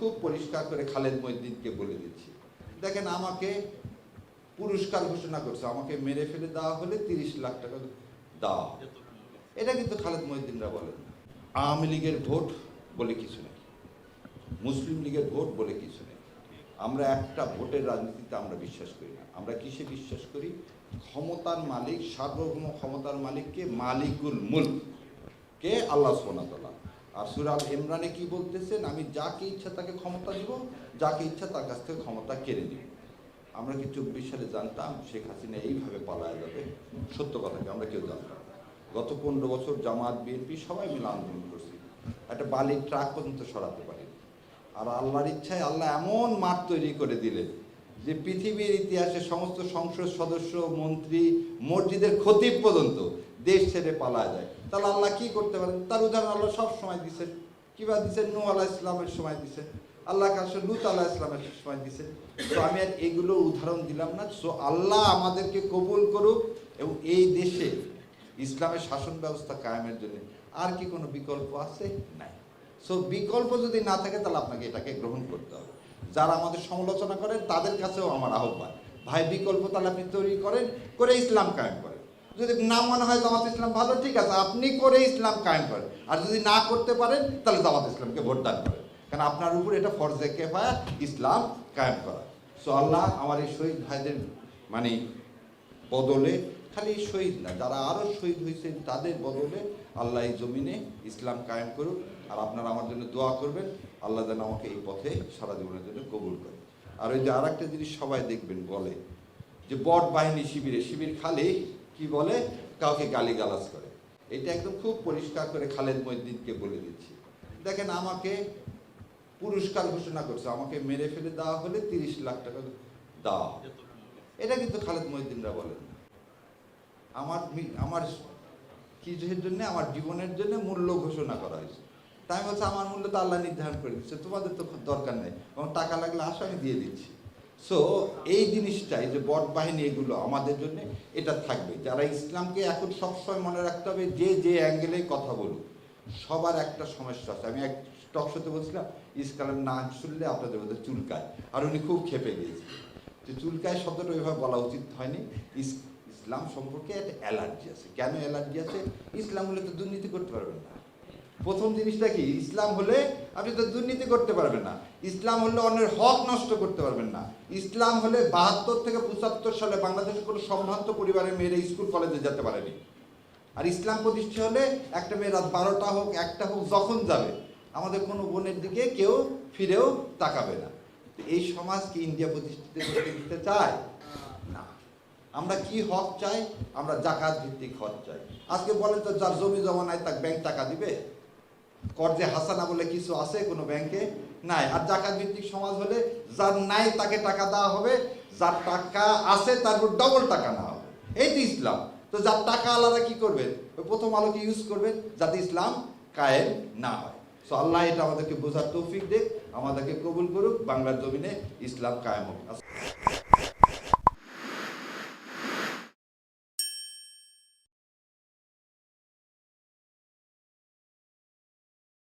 খুব পরিষ্কার করে খালেদ মহিদ্দিনকে বলে দিচ্ছি। দেখেন আমাকে পুরস্কার ঘোষণা করছে। আমাকে মেরে ফেলে দেওয়া হলে তিরিশ লাখ টাকা দেওয়া এটা কিন্তু খালেদ মহিদ্দিনরা বলেন আওয়ামী লীগের ভোট বলে কিছু নেই। মুসলিম লীগের ভোট বলে কিছু নেই। আমরা একটা ভোটের রাজনীতিতে আমরা বিশ্বাস করি না। আমরা কিসে বিশ্বাস করি? ক্ষমতার মালিক, সার্বভৌম ক্ষমতার মালিককে মালিকুল মুল্ক। কে? আল্লাহ সোনাতলা আর সুরাল ইমরানে কি বলতেছেন? আমি যাকে ইচ্ছা তাকে ক্ষমতা দিব, যাকে ইচ্ছা তার কাছ থেকে ক্ষমতা কেড়ে নিব। আমরা কি চব্বিশ সালে জানতাম শেখ হাসিনা এইভাবে পালায় যাবে? সত্য কথা কি? আমরা কেউ জানতাম। গত পনেরো বছর জামাত, বিএনপি সবাই মিলে আন্দোলন করছি। একটা বালির ট্রাক পর্যন্ত সরাতে পারি আর আল্লাহর ইচ্ছায় আল্লাহ এমন মাঠ তৈরি করে দিলেন যে পৃথিবীর ইতিহাসে সমস্ত সংসদ সদস্য, মন্ত্রী, মসজিদের ক্ষতি পর্যন্ত দেশ ছেড়ে পালা যায়। তাহলে আল্লাহ কি করতে পারেন তার উদাহরণ আল্লাহ সব সময় দিচ্ছেন কীভাবে দিচ্ছেন নূ আলাহ ইসলামের সময় দিচ্ছেন আল্লাহ কাছে লুত আল্লাহ ইসলামের সময় দিচ্ছেন তো আমি আর এগুলো উদাহরণ দিলাম না। সো আল্লাহ আমাদেরকে কবুল করুক এবং এই দেশে ইসলামের শাসন ব্যবস্থা কায়েমের জন্য আর কি কোনো বিকল্প আছে? নাই। সো বিকল্প যদি না থাকে, তাহলে আপনাকে এটাকে গ্রহণ করতে হবে। যারা আমাদের সমালোচনা করেন, তাদের কাছেও আমার আহ্বান। ভাই, বিকল্প তাহলে আপনি তৈরি করেন, করে ইসলাম কায়েম করেন। যদি না মনে হয় জামাত ইসলাম ভালো, ঠিক আছে, আপনি করে ইসলাম কায়েম করেন। আর যদি না করতে পারেন, তাহলে জামাত ইসলামকে ভোট দান করেন। কারণ আপনার উপর এটা ফরজে কেফায়া ইসলাম কায়েম করা। সো আল্লাহ আমার এই শহীদ ভাইদের মানে বদলে খালি শহীদ না, যারা আরও শহীদ হয়েছেন তাদের বদলে আল্লাহ এই জমিনে ইসলাম কায়েম করুক। আর আপনারা আমার জন্য দোয়া করবেন, আল্লাহ যেন আমাকে এই পথে সারা জীবনের জন্য কবুল করে। আর ওই যে আর একটা জিনিস সবাই দেখবেন বলে, যে বট বাহিনী শিবিরে, শিবির খালি কি বলে? কাউকে গালি গালাজ করে। এটা একদম খুব পরিষ্কার করে খালেদ মহিদ্দিনকে বলে দিচ্ছি। দেখেন আমাকে পুরস্কার ঘোষণা করছে, আমাকে মেরে ফেলে দেওয়া হলে তিরিশ লাখ টাকা দেওয়া এটা কিন্তু খালেদ মহিদ্দিনরা বলেন না। আমার আমার কিছুর জন্য? আমার জীবনের জন্য মূল্য ঘোষণা করা হয়েছে। তাই বলছি, আমার মূল্য তো আল্লাহ নির্ধারণ করে দিচ্ছে তোমাদের তো দরকার নেই। এবং টাকা লাগলে আসো, আমি দিয়ে দিচ্ছি। সো এই জিনিসটাই যে বট বাহিনী এগুলো আমাদের জন্য এটা থাকবে। যারা ইসলামকে এখন সবসময় মনে রাখতে হবে, যে যে অ্যাঙ্গেলে কথা বলুক, সবার একটা সমস্যা আছে। আমি এক টক শোতে বলছিলাম ইসলামের না শুনলে আপনাদের মধ্যে চুলকায়। আর উনি খুব খেপে গিয়েছে। যে চুলকায় শব্দটা ওইভাবে বলা উচিত হয়নি। ইস- ইসলাম সম্পর্কে একটা অ্যালার্জি আছে। কেন অ্যালার্জি আছে? ইসলাম হলে তো দুর্নীতি করতে পারবেন না। প্রথম জিনিসটা কি? ইসলাম হলে আপনি তো দুর্নীতি করতে পারবেন না। ইসলাম হলে অন্যের হক নষ্ট করতে পারবেন না। ইসলাম হলে বাহাত্তর থেকে পঁচাত্তর সালে বাংলাদেশের কোনো সম্ভ্রান্ত পরিবারের মেয়েরা স্কুল, কলেজে যেতে পারেনি। আর ইসলাম প্রতিষ্ঠা হলে একটা মেয়ে রাত বারোটা হোক, একটা হোক, যখন যাবে, আমাদের কোনো বোনের দিকে কেউ ফিরেও তাকাবে না। এই সমাজ কি ইন্ডিয়া প্রতিষ্ঠিত দিতে চায়? না। আমরা কি হক চাই? আমরা জাকাত ভিত্তিক হক চাই। আজকে বলেন তো, যার জমি জমা নাই, তাকে ব্যাংক টাকা দিবে? কর্জে হাসানা বলে কিছু আছে কোনো ব্যাংকে নাই। আর জাকাত ভিত্তিক সমাজ হলে যার নাই, তাকে টাকা দেওয়া হবে। যার টাকা আছে, তার উপর ডবল টাকা নেওয়া হবে। এই তো ইসলাম। তো যার টাকা আলাদা কি করবেন ওই প্রথম আলোকে ইউজ করবেন যাতে ইসলাম কায়েম না হয়। সো আল্লাহ এটা আমাদেরকে বোঝার তৌফিক দেখ আমাদেরকে কবুল করুক। বাংলার জমিনে ইসলাম কায়েম হোক।